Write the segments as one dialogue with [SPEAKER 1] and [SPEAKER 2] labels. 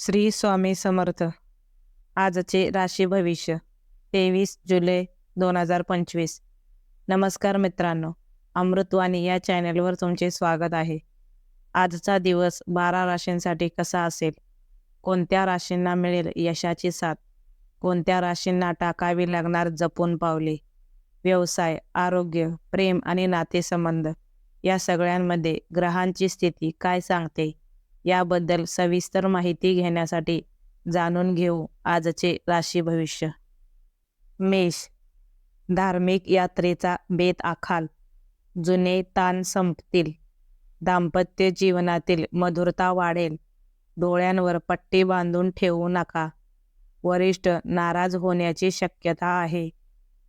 [SPEAKER 1] श्री स्वामी समर्थ. आजचे राशी भविष्य तेवीस जुलै दोन हजार पंचवीस. नमस्कार मित्रांनो अमृतवाणी या चॅनलवर तुमचे स्वागत आहे. आजचा दिवस बारा राशींसाठी कसा असेल? कोणत्या राशींना मिळेल यशाची साथ? कोणत्या राशींना टाकावी लागणार जपून पावले? व्यवसाय आरोग्य प्रेम आणि नातेसंबंध या सगळ्यांमध्ये ग्रहांची स्थिती काय सांगते? याबद्दल सविस्तर माहिती घेण्यासाठी जाणून घेऊ आजचे राशी भविष्य. मेष धार्मिक यात्रेचा बेत आखाल. जुने ताण संपतील. दाम्पत्य जीवनातील मधुरता वाढेल. डोळ्यांवर पट्टी बांधून ठेवू नका. वरिष्ठ नाराज होण्याची शक्यता आहे.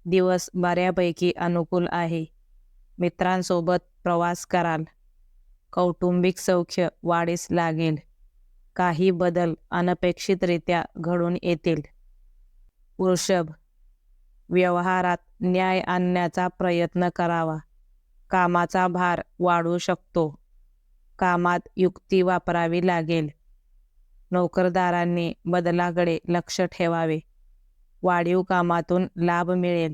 [SPEAKER 1] दिवस बऱ्यापैकी अनुकूल आहे. मित्रांसोबत प्रवास कराल. कौटुंबिक सौख्य वाढीस लागेल. काही बदल अनपेक्षितरित्या घडून येतील. वृषभ व्यवहारात न्याय आणण्याचा प्रयत्न करावा. कामाचा भार वाढू शकतो. कामात युक्ती वापरावी लागेल. नोकरदारांनी बदलाकडे लक्ष ठेवावे. वाढीव कामातून लाभ मिळेल.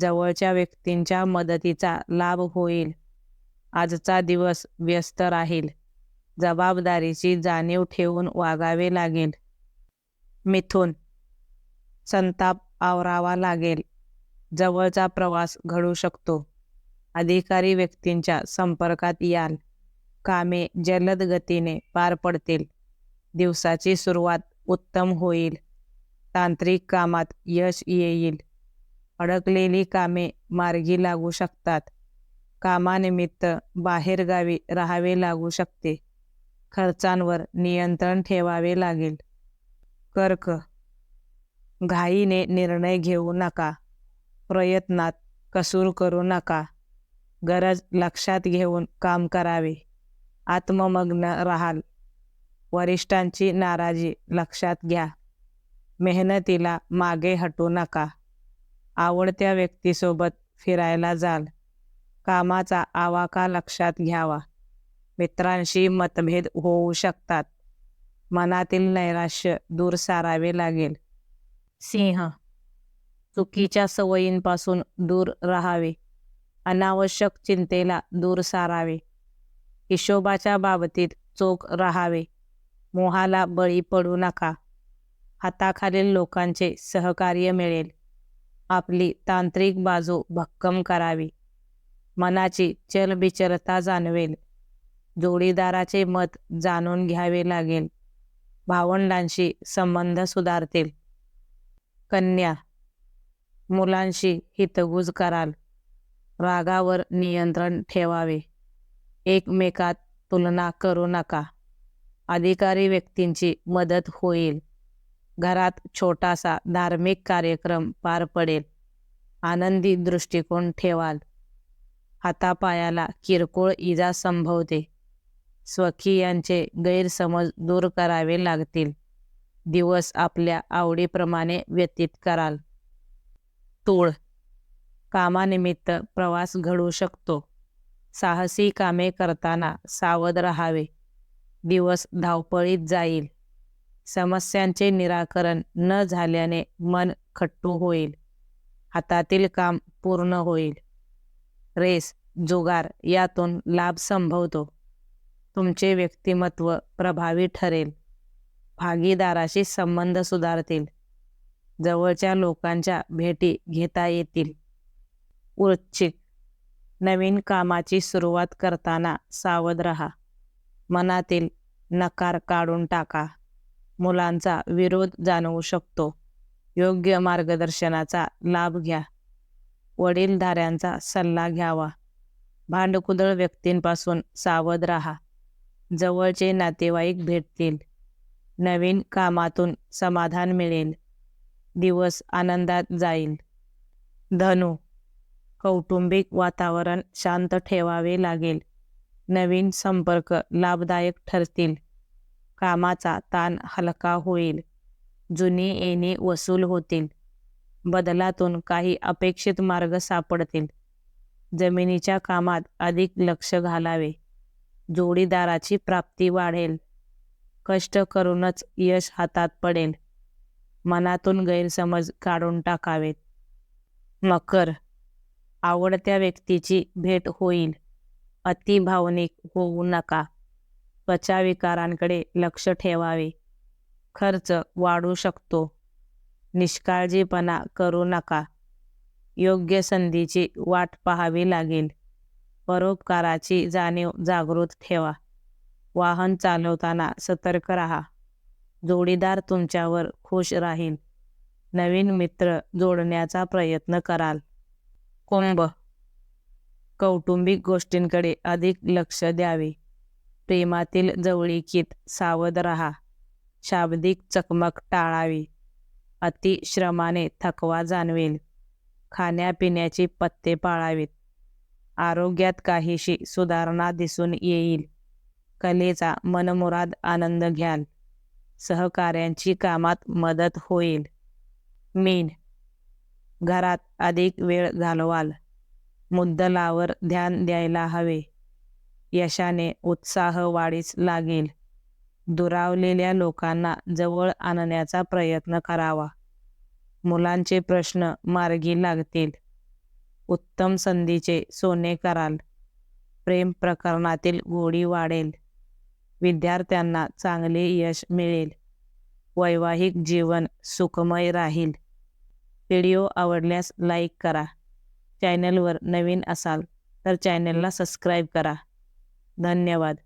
[SPEAKER 1] जवळच्या व्यक्तींच्या मदतीचा लाभ होईल. आजचा दिवस व्यस्त राहील. जबाबदारीची जाणीव ठेवून वागावे लागेल. मिथून संताप आवरावा लागेल. जवळचा प्रवास घडू शकतो. अधिकारी व्यक्तींच्या संपर्कात याल. कामे जलद गतीने पार पडतील. दिवसाची सुरुवात उत्तम होईल. तांत्रिक कामात यश येईल. अडकलेली कामे मार्गी लागू शकतात. कामानिमित्त बाहेरगावी राहावे लागू शकते. खर्चांवर नियंत्रण ठेवावे लागेल. कर्क. घाईने निर्णय घेऊ नका. प्रयत्नात कसूर करू नका. गरज लक्षात घेऊन काम करावे. आत्ममग्न राहाल. वरिष्ठांची नाराजी लक्षात घ्या. मेहनतीला मागे हटू नका. आवडत्या व्यक्तीसोबत फिरायला जाल. कामाचा आवाका लक्षात घ्यावा. मित्रांशी मतभेद होऊ शकतात. मनातील नैराश्य दूर सारावे लागेल. सिंह चुकीच्या सवयींपासून दूर राहावे. अनावश्यक चिंतेला दूर सारावे. हिशोबाच्या बाबतीत चोख राहावे. मोहाला बळी पडू नका. हाताखालील लोकांचे सहकार्य मिळेल. आपली तांत्रिक बाजू भक्कम करावी. मनाची चलबिचलता जाणवेल जोडीदाराचे मत जाणून घ्यावे लागेल. भावंडांशी संबंध सुधारतील. कन्या मुलांशी हितगुज कराल. रागावर नियंत्रण ठेवावे. एकमेकात तुलना करू नका. अधिकारी व्यक्तींची मदत होईल. घरात छोटासा धार्मिक कार्यक्रम पार पडेल. आनंदी दृष्टिकोन ठेवाल. हातापायाला किरकोळ इजा संभवते. स्वकीयांचे गैरसमज दूर करावे लागतील. दिवस आपल्या आवडीप्रमाणे व्यतीत कराल. तूळ. कामानिमित्त प्रवास घडू शकतो. साहसी कामे करताना सावध राहावे. दिवस धावपळीत जाईल. समस्यांचे निराकरण न झाल्याने मन खट्टू होईल. हातातील काम पूर्ण होईल. रेस जुगार यातून लाभ संभवतो. तुमचे व्यक्तिमत्व प्रभावी ठरेल. भागीदाराशी संबंध सुधारतील. जवळच्या लोकांच्या भेटी घेता येतील. वृश्चिक नवीन कामाची सुरुवात करताना सावध रहा. मनातील नकार काढून टाका. मुलांचा विरोध जाणवू शकतो. योग्य मार्गदर्शनाचा लाभ घ्या. वडीलधाऱ्यांचा सल्ला घ्यावा. भांडकुदळ व्यक्तींपासून सावध राहा. जवळचे नातेवाईक भेटतील. नवीन कामातून समाधान मिळेल. दिवस आनंदात जाईल. धनु कौटुंबिक वातावरण शांत ठेवावे लागेल. नवीन संपर्क लाभदायक ठरतील. कामाचा ताण हलका होईल. जुनी येणे वसूल होतील. बदलातून काही अपेक्षित मार्ग सापडतील. जमिनीच्या कामात अधिक लक्ष घालावे. जोडीदाराची प्राप्ती वाढेल. कष्ट करूनच यश हातात पडेल. मनातून गैरसमज काढून टाकावेत. मकर. आवडत्या व्यक्तीची भेट होईल. अति भावनिक होऊ नका. त्वचा विकारांकडे लक्ष ठेवावे. खर्च वाढू शकतो. निष्काळजीपणा करू नका. योग्य संधीची वाट पाहावी लागेल. परोपकाराची जाणीव जागृत ठेवा. वाहन चालवताना सतर्क राहा. जोडीदार तुमच्यावर खुश राहील. नवीन मित्र जोडण्याचा प्रयत्न कराल. कुंभ. कौटुंबिक गोष्टींकडे अधिक लक्ष द्यावे. प्रेमातील जवळीकीत सावध राहा. शाब्दिक चकमक टाळावी. अतिश्रमाने थकवा जाणवेल. खाण्यापिण्याची पत्ते पाळावेत. आरोग्यात काहीशी सुधारणा दिसून येईल. कलेचा मनमुराद आनंद घ्याल. सहकाऱ्यांची कामात मदत होईल. मीन. घरात अधिक वेळ घालवाल. मुद्दलावर ध्यान द्यायला हवे. यशाने उत्साह वाढीस लागेल. दुरावलेल्या लोकांना जवळ आणण्याचा प्रयत्न करावा. मुलांचे प्रश्न मार्गी लागतील. उत्तम संधीचे सोने कराल. प्रेम प्रकरणातील गोडी वाढेल. विद्यार्थ्यांना चांगले यश मिळेल. वैवाहिक जीवन सुखमय राहील. व्हिडिओ आवडल्यास लाईक करा. चॅनलवर नवीन असाल तर चॅनलला सबस्क्राईब करा. धन्यवाद.